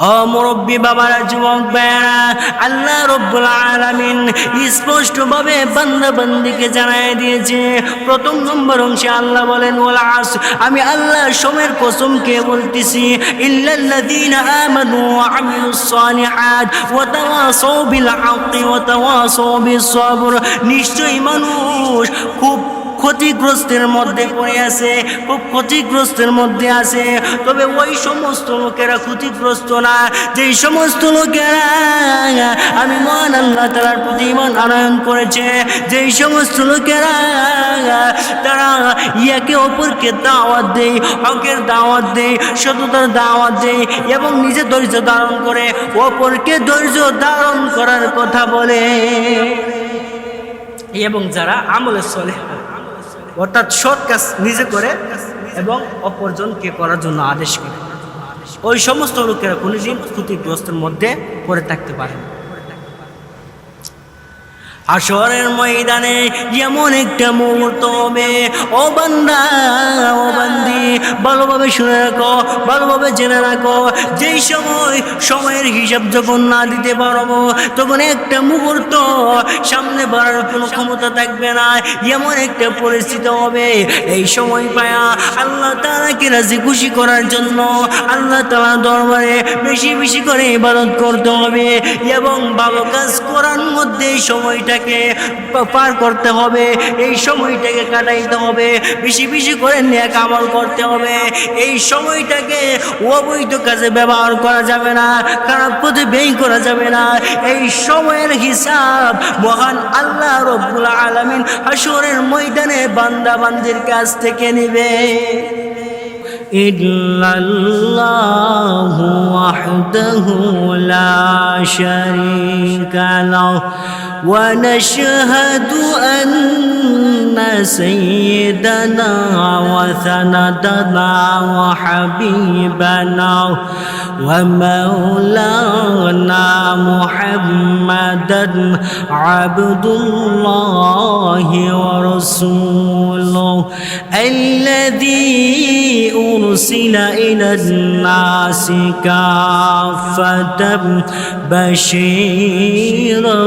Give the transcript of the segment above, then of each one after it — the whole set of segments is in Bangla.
অমুরব্বী বাবারা, যুবক বেড়া আল্লাহ রব্বুল আলামিন স্পষ্টভাবে বান্দা বান্দিকে জানাই দিয়েছে। প্রথম নম্বর অংশে আল্লাহ বলেন ওলা আমি আল্লাহ সময়ের কসমকে বলতেছি, ইল্লাল্লাযীনা আমানু ওয়া আমিলুস সালিহাত ওয়া তাওয়াসাউ বিল হাক্কি ওয়া তাওয়াসাউ বিস সবর। নিশ্চয়ই মানুষ খুব ক্ষতিগ্রস্তের মধ্যে পড়ে আছে, খুব ক্ষতিগ্রস্তের মধ্যে আছে। তবে ওই সমস্ত লোকেরা ক্ষতিগ্রস্ত না। যেই সমস্ত লোকেরা আমি মহান আল্লাহ তালার প্রতি ইমান আনয়ন করেছে, যেই সমস্ত লোকেরা তারা ইয়াকে অপরকে দাওয়াত দেয়, হকের দাওয়াত দেয়, সততার দাওয়াত দেয় এবং নিজে ধৈর্য ধারণ করে অপরকে ধৈর্য ধারণ করার কথা বলে। এবং যারা আমলে চলে অর্থাৎ সৎ কাজ নিজে করে এবং অপরজনকে করার জন্য আদেশ করে। ওই সমস্ত লোকেরা কোনোদিন ক্ষতিগ্রস্তের মধ্যে পড়ে থাকতে পারেন না। আসরের ময়দানে যেমন একটা মুহূর্ত হবে, ও বান্দা, ও বান্দি, ভালোভাবে শুনে রাখো, ভালোভাবে জেনে রাখো, যেই সময় সময়ের হিসাব যখন না দিতে পারব, তখন একটা মুহূর্ত সামনে বাড়ার কোনো ক্ষমতা থাকবে না, এমন একটা পরিস্থিতি হবে। এই সময় পায়া আল্লাহ তালাকে রাজি খুশি করার জন্য আল্লাহ তালা দরবারে বেশি বেশি করে ইবাদত করতে হবে এবং ভালো কাজ করার মধ্যে এই সময়টাকে পার করতে হবে এই সময়টাকে কাটাইতে হবে বেশি বেশি করে নেক আমল করতে হবে এই সময়টাকে অবৈধ কাজে ব্যবহার করা যাবে না খারাপ পথে ব্যয় করা যাবে না এই সময়ের হিসাব মহান আল্লাহ রব্বুল আলমিন হাসরের ময়দানে বান্দা বান্দির কাছ থেকে নিবে إلا الله وحده لا شريك له ونشهد أن سيدنا وسندنا وحبيبنا ومولانا محمدا عبد الله ورسوله الذي أرسل إلى الناس كافة بشيرا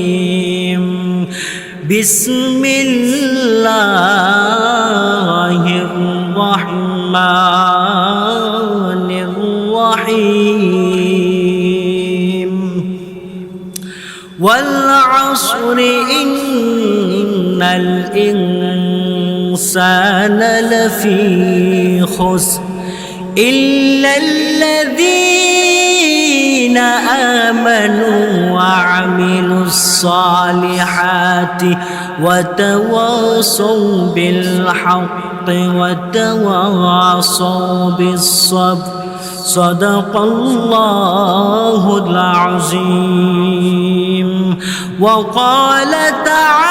بسم الله الرحمن الرحيم. والعصر إن الإنسان لفي خسر إلا الذين آمنوا وعملوا الصالحات وتواصوا بالحق وتواصوا بالصبر. صدق الله العظيم. وقال تعالى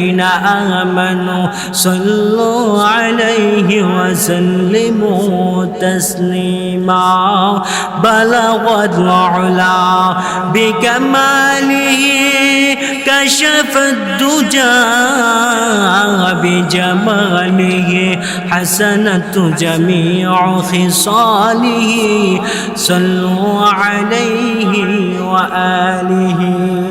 آمنوا صلوا عليه وسلموا تسليما. بلغ العلا بكماله كشف الدجى بجماله. حسنت جميع خصاله صلوا عليه وآله.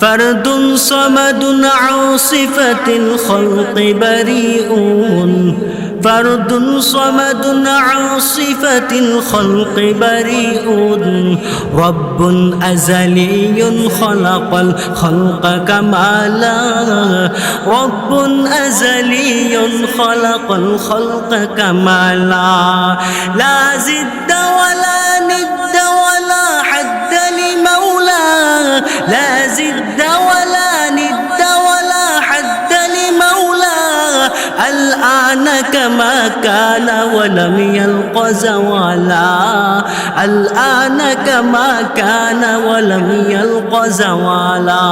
فرد صمد عن صفة الخلق بريء. فرد صمد عن صفة الخلق بريء. رب أزلي خلق الخلق كمالا رب أزلي خلق الخلق كمالا لا زد كان ولم يلق زوالا الآن كما كان ولم يلق زوالا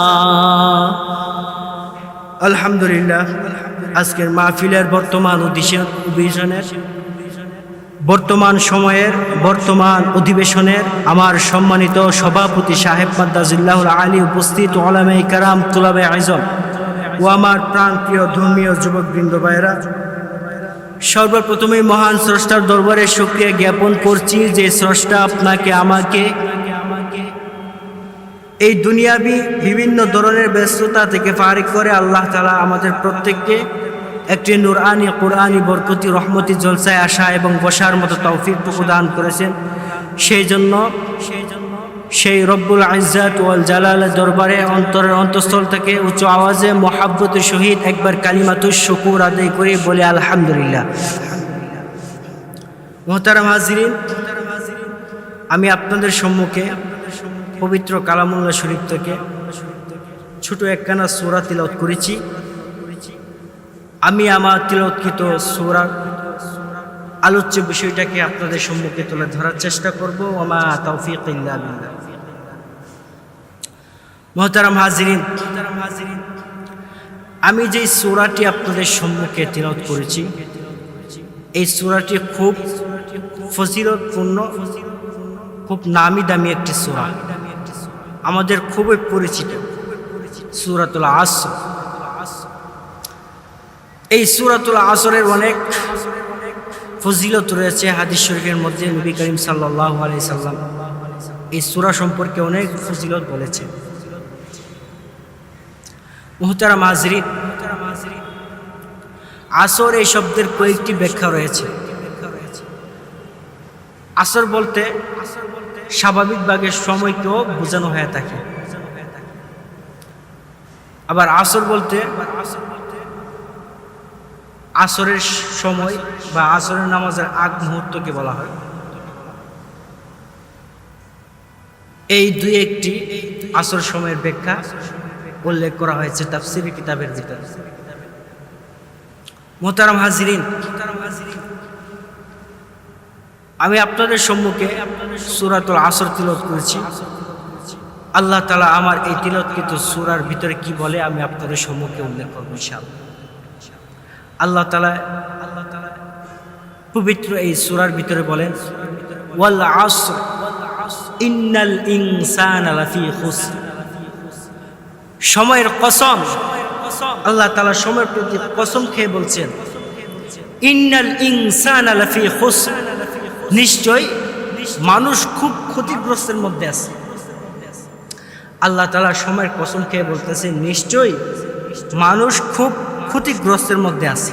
আলহামদুলিল্লাহ আজকের মাহফিলের বর্তমান অধিবেশন অধিবেশনের বর্তমান সময়ের বর্তমান অধিবেশনের আমার সম্মানিত সভাপতি সাহেব মাদ্দাজুল্লাহুল আলী উপস্থিত ওলামাই কারাম তুলাবে আইজম ও আমার প্রাণপ্রিয় ধর্মীয় যুবকবৃন্দ ভাইয়েরা সর্বপ্রথমে মহান স্রষ্টার দরবারে শুক্রিয়া জ্ঞাপন করছি যে স্রষ্টা আপনাকে, আমাকে, এই দুনিয়াবি বিভিন্ন ধরনের ব্যস্ততা থেকে ফারিক করে আল্লাহ তালা আমাদের প্রত্যেককে একটি নুরআনি, কোরআনি বরকতি, রহমতি জলসায় আসা এবং বসার মতো তৌফিকটুকু প্রদান করেছেন। সেই জন্য সেই রব্বুল আইজাত ওয়াল জালালের দরবারে অন্তরের অন্তঃস্থল থেকে উচ্চ আওয়াজে মোহাব্বতের সহিত একবার কালিমাতুর শুকুর আদায় করে বলে আলহামদুলিল্লাহ। মোহতারাম হাজিরিন, আমি আপনাদের সম্মুখে পবিত্র কালামুল্লাহ শরীফ থেকে ছোট একখানা সুরা তিলত করেছি। আমি আমার তিলৎকৃত সুরার আলোচ্য বিষয়টাকে আপনাদের সম্মুখে তুলে ধরার চেষ্টা করব। আমা তৌফিক ইল্লা মোহতারাম হাজিরিন, আমি যে সুরাটি আপনাদের সম্মুখে তিলত করেছি, এই সুরাটি খুব ফজিলতপূর্ণ, খুব নামি দামি একটি সুরা। আমাদের খুবই পরিচিত সুরাতুল আসর। এই সুরাতুল আসরের অনেক ফজিলত রয়েছে হাদিস শরীফের মধ্যে নবী করিম সাল্লাহ আলি সাল্লাম এই সুরা সম্পর্কে অনেক ফজিলত বলেছেন। মুহতারা মাজরি আসর এই শব্দের কয়েকটি ব্যাখ্যা রয়েছে। আসর বলতে স্বাভাবিকভাবে সময়কেও বোঝানো হয়ে থাকে। আবার আসর বলতে আসরের সময় বা আসরের নামাজের আগ মুহূর্তকে বলা হয়। এই দুই একটি আসর সময়ের ব্যাখ্যা। উল্লেখ করা হয়েছে তাফসিরি কিতাবের ভিতরে। মোহতারাম হাজিরিন, আমি আপনাদের সম্মুখে সুরাতুল আসর তিলত করেছি। আল্লাহ তালা আমার এই তিলৎকৃত সুরার ভিতরে কি বলে আমি আপনাদের সম্মুখে উল্লেখ করব ইনশাআল্লাহ। আল্লাহ তালা আল্লাহ তালা পবিত্র এই সুরার ভিতরে বলেন, ওয়াল আসর, ইন্নাল ইনসান লাফি খুসর। সময়ের কসম। আল্লাহ তালা সময়ের প্রতি কসম খেয়ে বলছেন, ইন্নাল ইনসান আলাফি হোস নিশ্চয় মানুষ খুব ক্ষতিগ্রস্তের মধ্যে আছে। আল্লাহ তালা সময়ের কসম খেয়ে বলতেছে নিশ্চয়ই মানুষ খুব ক্ষতিগ্রস্তের মধ্যে আছে।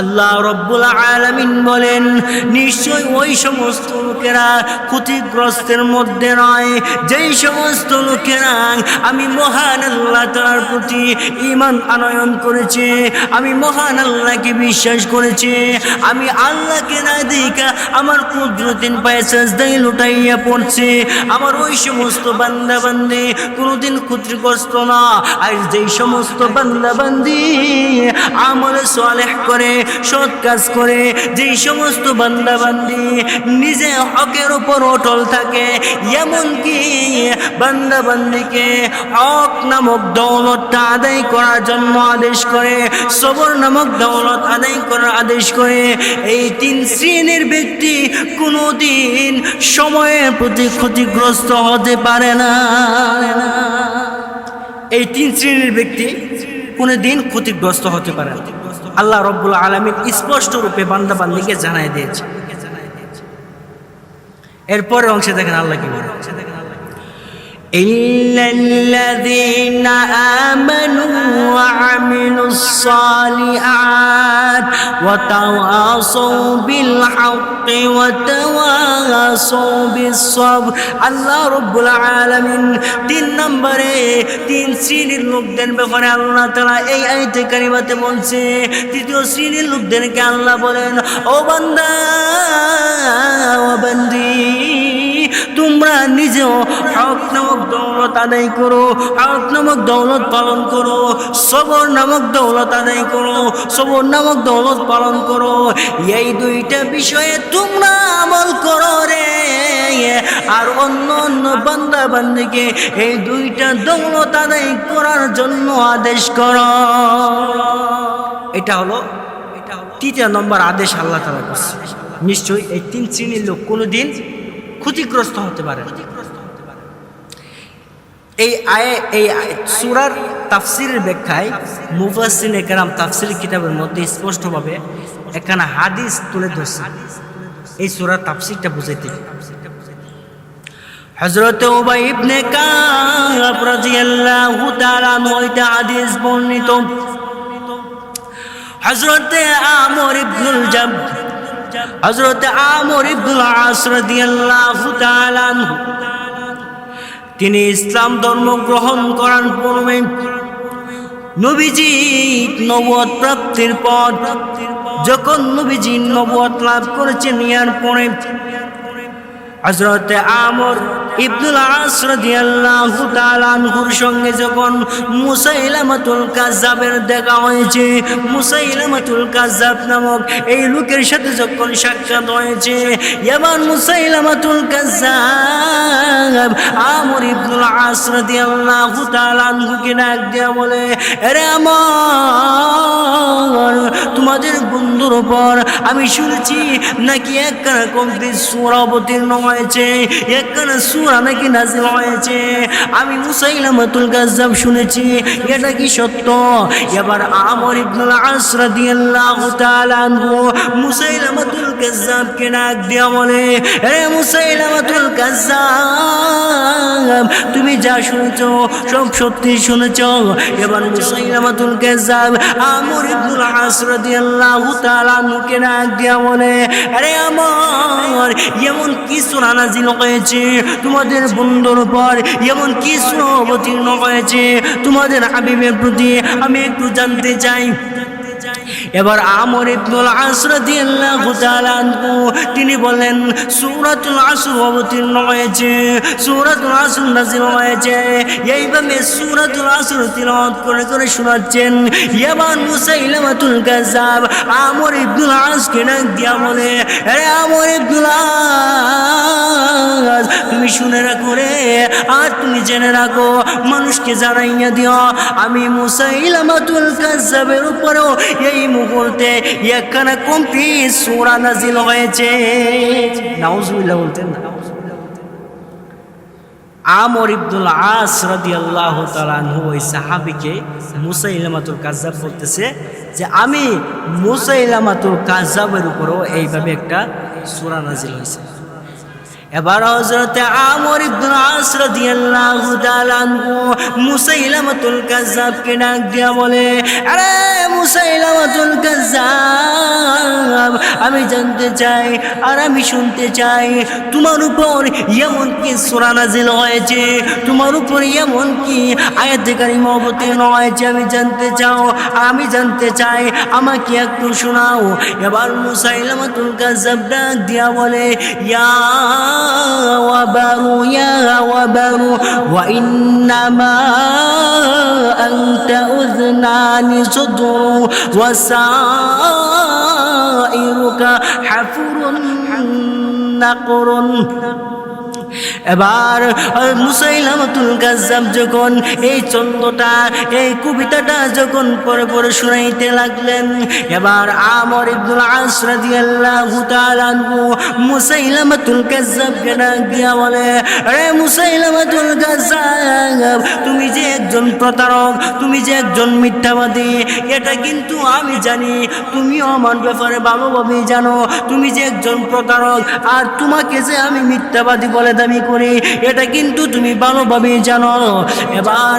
আল্লাহ রব্বুল আলমিন বলেন নিশ্চয় ওই সমস্ত লোকেরা ক্ষতিগ্রস্তের মধ্যে নয়। যেই সমস্ত লোকেরা আমি মহান আল্লাহ তার প্রতি ইমান আনয়ন করেছে, আমি মহান আল্লাহকে বিশ্বাস করেছে, আমি আল্লাহকে না দেখা আমার কুদরতিন পায়ে সাজদাই লুটাইয়া পড়ছে। আমার ওই সমস্ত বান্দা বান্দি কোনোদিন ক্ষতিগ্রস্ত না। আর যেই সমস্ত বান্দা বান্দি আমলে করে, সৎ কাজ করে, যেই সমস্ত বান্দা বান্দি নিজে হকের উপর অটল থাকে, এমনকি বান্দা বান্দিকে হক নামক দৌলতটা আদায় করার জন্য আদেশ করে, সবর নামক দৌলত আদায় করার আদেশ করে, এই তিন শ্রেণির ব্যক্তি কোনোদিন সময়ের প্রতি ক্ষতিগ্রস্ত হতে পারে না। এই তিন শ্রেণির ব্যক্তি কোনোদিন ক্ষতিগ্রস্ত হতে পারে না। আল্লাহ রব্বুল আলমিন স্পষ্ট রূপে বান্দা বান্দিকে জানাই দিয়েছে। এরপরের অংশে দেখেন আল্লাহ কি বলে। إلا الذين آمنوا وعملوا الصالحات وتواصوا بالحق وتواصوا بالصبر আল্লাহ রব্বুল আলামিন তিন নম্বরে তিন শ্রেণীর লোকদের ব্যাপারে আল্লাহ তাআলা এই আয়াতে কারিমাতে বলছে তৃতীয় শ্রেণীর লোকদেরকে আল্লাহ বলেন ও বান্দা ও বান্দি তোমরা নিজেও হক নামক দৌলত আদায় করো, হক নামক দৌলত পালন করো, সবর নামক দৌলত আদায় করো, সবর নামক দৌলত পালন করো। এই দুইটা বিষয়ে তোমরা আমল করো রে। আর অন্য অন্য বান্দা বান্দিকে এই দুইটা দৌলত আদায় করার জন্য আদেশ করো। এটা হলো তৃতীয় নম্বর আদেশ আল্লাহ তালা করছে। নিশ্চয়ই এই তিন শ্রেণির লোক কোনোদিন ক্ষতিগ্রস্ত হতে পারে। এই আয়ে এই সুরার তাফসিরের ব্যাখ্যায় মুফাসিন একরাম তাফসির কিতাবের মধ্যে স্পষ্টভাবে এখানে হাদিস তুলে ধরছে। এই সুরার তাফসিরটা বুঝাইতে। হযরত উবাই ইবনে কাব রাদিয়াল্লাহু তাআলা হইতে হাদিস বর্ণিত। হযরত আমর ইবনুল জাব হযরত আমর ইবদুল আস রাদিয়াল্লাহু তাআলা তিনি ইসলাম ধর্ম গ্রহণ করার পূর্বে নবীজি নবদ প্রাপ্তির পর যখন নবীজি নবত লাভ করেছেন, ইয়ার পরে হজরত আমর ইবনুল আস রাদিয়াল্লাহু তাআলা আনহুর সঙ্গে যখন মুসাইলামাতুল কাজ্জাবের দেখা হয়েছে, মুসাইলামাতুল কাজ্জাব নামক এই লোকের সাথে যখন সাক্ষাৎ হয়েছে মুসাইলামাতুল আমর দিয়া বলে আরে আমার, তোমাদের বন্ধুর উপর আমি শুনেছি নাকি একখানা কমপ্লিট সুরা অবতীর্ণ হয়েছে সুরা নাজিল হয়েছে? আমি মুসাইলামাতুল কাজ্জাব শুনেছি। এটা কি সত্য? এবার আমর ইবনুল আস রাদিয়াল্লাহু তাআলা আনহু মুসাইলামাতুল কাজ্জাবকে ডাক বলে মুসাইলামাতুল কাজ্জাব তুমি যা শুনেছো, সব সত্যি শুনেছো। এবার মুসাইলামাতুল কাজ্জাব আমর ইবনুল আস রাদিয়াল্লাহু তাআলা আনহুকে ডাক দিয়া বলে, আরে আমার, এমন কি সূরা নাজিল হয়েছে তোমাদের বন্ধুর উপর এমন কি অবতীর্ণ হয়েছে? তোমাদের হাবিবের প্রতি আমি একটু জানতে চাই। এবার আমর ইবনুল আস রাদিয়াল্লাহু তাআলা আনহু, তিনি বলেন সূরাতুল আসর অবতীর্ণ হয়েছে, সূরাতুল আসর নাযিল হয়েছে। এইভাবে সূরাতুল আসর তিলাওয়াত করে করে শোনাচ্ছেন এবার মুসাইলামাতুল কাযাব আমর ইবনুল আসকে ডাক দিয়া বলে আরে আমর ইবনুল আস, তুমি শুনে রাখো রে, আর তুমি জেনে রাখো, মানুষকে জানাইয়া দিও, আমি মুসাইলামাতুল কাযাবের উপরেও এই মুহূর্তে একখানা কমতি সুরা নাজিল হয়েছে। নাউজুবিল্লাহ বলতেন না। আমর ইবদুল আস রাদি আল্লাহ তালানহু ওই সাহাবিকে মুসাইলামাতুল কাজাব বলতেছে যে, আমি মুসাইলামাতুল কাজাবের উপরও এইভাবে একটা সুরা নাজিল হয়েছে। এবার হযরতে আমর ইবনুল আস রাদিয়াল্লাহু তাআলা আনহু মুসাইলামাতুল কাজ্জাবকে ডাক দিয়া বলে, আরে মুসাইলামাতুল কাজ্জাব, আমি জানতে চাই আর আমি শুনতে চাই, তোমার উপর এমন কি সূরা নাজিল হয়েছে? তোমার উপর এমন কি আয়াত কারিমা অবতীর্ণ হয়েছে? আমি জানতে চাও, আমি জানতে চাই, আমাকে একটু শোনাও। এবার মুসাইলামাতুল কাজ্জাব ডাক দিয়া বলে, ইয়া وبر يا وبر وإنما أنت أذنان صدر وسائرك حفر نقر. এবার মুসাইলামাতুল গাজ্জাব যখন এই চন্দ্রটা, এই কবিতাটা যখন পরে পরে শুনাইতে লাগলেন, এবার আমর ইবনুল আস রাদিয়াল্লাহু তাআলা আনহু মুসাইলামাতুল গাজ্জাবকে ডাক দিয়া বলে আরে মুসাইলামাতুল গাজ্জাব, তুমি যে একজন প্রতারক, তুমি যে একজন মিথ্যাবাদী, এটা কিন্তু আমি জানি, তুমিও আমার ব্যাপারে ভালোভাবেই জানো, তুমি যে একজন প্রতারক, আর তোমাকে যে আমি মিথ্যাবাদী বলে দাবি করি, এটা কিন্তু তুমি ভালোভাবে জানো। এবার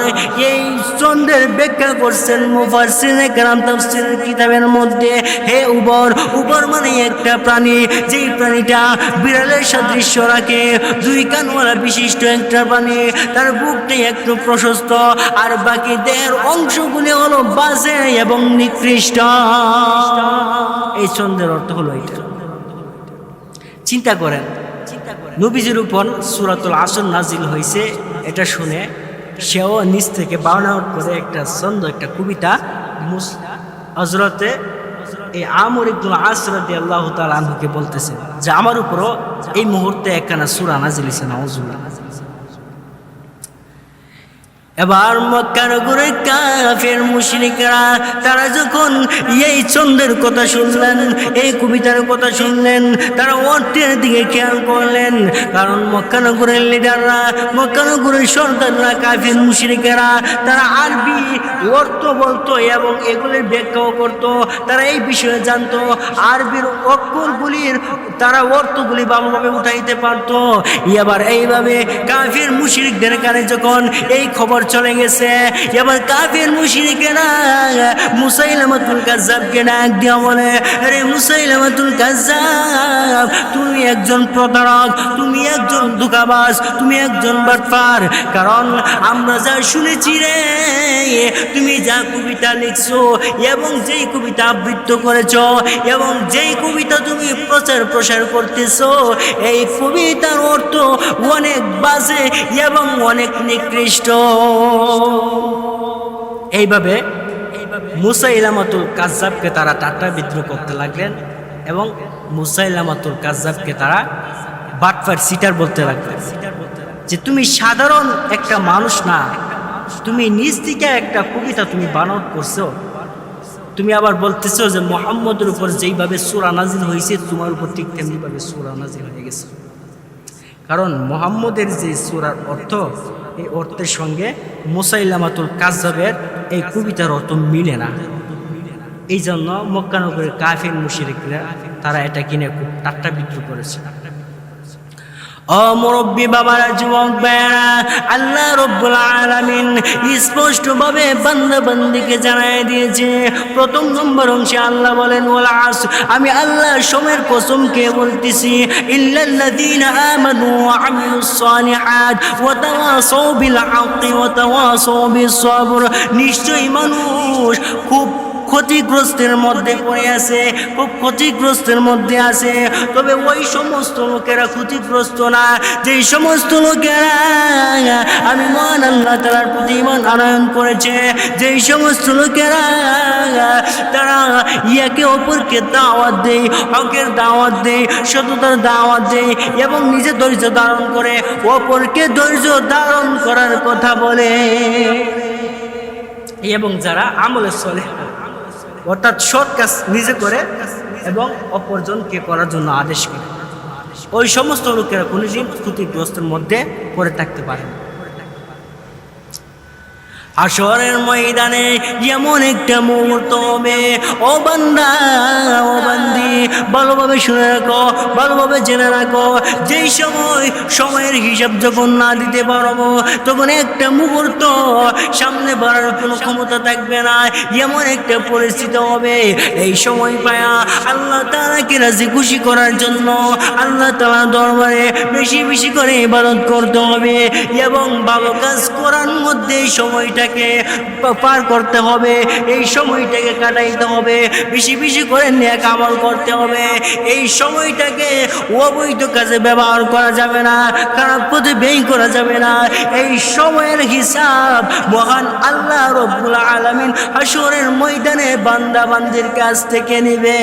এই চন্দ্রের ব্যাখ্যা করছেন মুফাসসিরে কেরাম তাফসীরের কিতাবের মধ্যে, হে উবর উবর মানে একটা প্রাণী, যেই প্রাণীটা বিড়ালের সাদৃশ্য রাখে। দুই কানওয়ালা বিশিষ্ট একটা প্রাণী, তার বুকটি একটু প্রশস্ত, আর বাকি দেহের অংশগুলি হলো বাজে এবং নিকৃষ্ট। এই চন্দ্রের অর্থ হলো এটা চিন্তা করেন নবীজির উপর সুরাতুল আসন নাজিল হয়েছে, এটা শুনে সেও নিচ থেকে বাউনা করে একটা ছন্দ, একটা কবিতা হজরতে এই আমর ইবনুল আসরাদি আল্লাহ তাল আনহুকে বলতেছে যে, আমার উপরও এই মুহূর্তে একখানা সুরা নাজিল ইসেন এবার মক্কার করে কাফের মুশরিকরা, তারা যখন এই চন্দ্রের কথা শুনলেন, এই কবিতার কথা শুনলেন, তারা অর্থের দিকে খেয়াল করলেন। কারণ মক্কানগরের লিডাররা মক্কানগরের সর্দাররা, কাফের মুশরিকেরা, তারা আরবি, অর্থ বলতো এবং এগুলির ব্যাখ্যাও করত। তারা এই বিষয়ে জানতো, আরবির অক্ষরগুলির, তারা অর্থগুলি ভালোভাবে উঠাইতে পারত। এবার এইভাবে কাফের মুশরিকদের কানে যখন এই খবর চলে গেছে। এবার কাফের মুশরিকেরা মুসাইলামাতুল কাজ্জাবকে ডাক দিয়া বলে, আরে মুসাইলামাতুল কাজ্জাব, তুমি একজন প্রতারক, তুমি একজন দুকাবাজ তুমি একজন বাটপার। কারণ আমরা যা শুনেছি রে, তুমি যা কবিতা লিখছো এবং যেই কবিতা আবৃত্ত করেছ এবং যেই কবিতা তুমি প্রচার প্রসার করতেছো, এই কবিতার অর্থ অনেক বাজে এবং অনেক নিকৃষ্ট। এইভাবে মুসাইলামাতুল কাজ্জাবকে তারা টাটা বিদ্রোহ করতে লাগলেন এবং মুসাইলামাতুল কাজ্জাবকে তারা বাটফার সিটার বলতে লাগলেন যে তুমি সাধারণ একটা মানুষ না, তুমি নিজ থেকে একটা কবিতা তুমি বানাউট করছ। তুমি আবার বলতেছো যে মোহাম্মদের উপর যেইভাবে সুরা নাজিল হয়েছে, তোমার উপর ঠিক তেমনিভাবে সুরা নাজিল হয়ে গেছে। কারণ মোহাম্মদের যে সুরার অর্থ এই অর্থের সঙ্গে মুসাইলামাতুল কাজাবের এই কবিতার অর্থ মিলে না। এই জন্য মক্কানগরের কাফির মুশিরিকরা তারা এটা কিনে খুব টাট্টা বিক্রি করেছে। ও মুরব্বী বাবারা, যুবক ভাইয়ারা, আল্লাহ রব্বুল আলামিন স্পষ্টভাবে বান্দা বান্দিকে জানাই দিয়েছে। প্রথম নম্বর অংশে আল্লাহ বলেন, ওয়াল আস আমি আল্লাহ সময়ের কসমকে বলতেছি, ইল্লাল্লাযীনা আমানু ওয়া আমিলুস সালিহাত ওয়া তাওয়াসাউ বিল হাক্কি ওয়া তাওয়াসাউ বিস সবর। নিশ্চয়ই মানুষ খুব ক্ষতিগ্রস্তের মধ্যে পড়ে আছে, খুব ক্ষতিগ্রস্তের মধ্যে আছে। তবে ওই সমস্ত লোকেরা ক্ষতিগ্রস্ত না। যেই সমস্ত লোকেরা আমি মহান আল্লাহ তালার প্রতি ইমান আনয়ন করেছে, যেই সমস্ত লোকেরা তারা ইয়াকে অপরকে দাওয়াত দেয়, হকের দাওয়াত দেয়, সততার দাওয়াত দেয় এবং নিজে ধৈর্য ধারণ করে অপরকে ধৈর্য ধারণ করার কথা বলে। এবং যারা আমলে চলে অর্থাৎ সৎ কাজ নিজে করে এবং অপরজনকে করার জন্য আদেশ করে। ওই সমস্ত লোকেরা কোনো কোনোদিন ক্ষতিগ্রস্তের মধ্যে পড়ে থাকতে পারে না। আসরের ময়দানে যেমন একটা মুহূর্ত হবে, ও বান্দা, ও বান্দি, ভালোভাবে শুনে রাখো, ভালোভাবে জেনে রাখো, যেই সময় সময়ের হিসাব যখন না দিতে পারব, তখন একটা মুহূর্ত সামনে বাড়ার কোনো ক্ষমতা থাকবে না এমন একটা পরিস্থিতি হবে। এই সময় পায়া আল্লাহ তালাকে রাজি খুশি করার জন্য আল্লাহ তালা দরবারে বেশি বেশি করে ইবাদত করতে হবে এবং ভালো কাজ করার মধ্যে সময়টা সময়টাকে পার করতে হবে। এই সময়টাকে কাটাইতে হবে। বেশি বেশি করে নেক আমল করতে হবে। এই সময়টাকে অবৈধ কাজে ব্যবহার করা যাবে না, খারাপ পথে ব্যয় করা যাবে না। এই সময়ের হিসাব মহান আল্লাহ রব্বুল আলমিন হাসরের ময়দানে বান্দা বান্দির কাছ থেকে নেবে।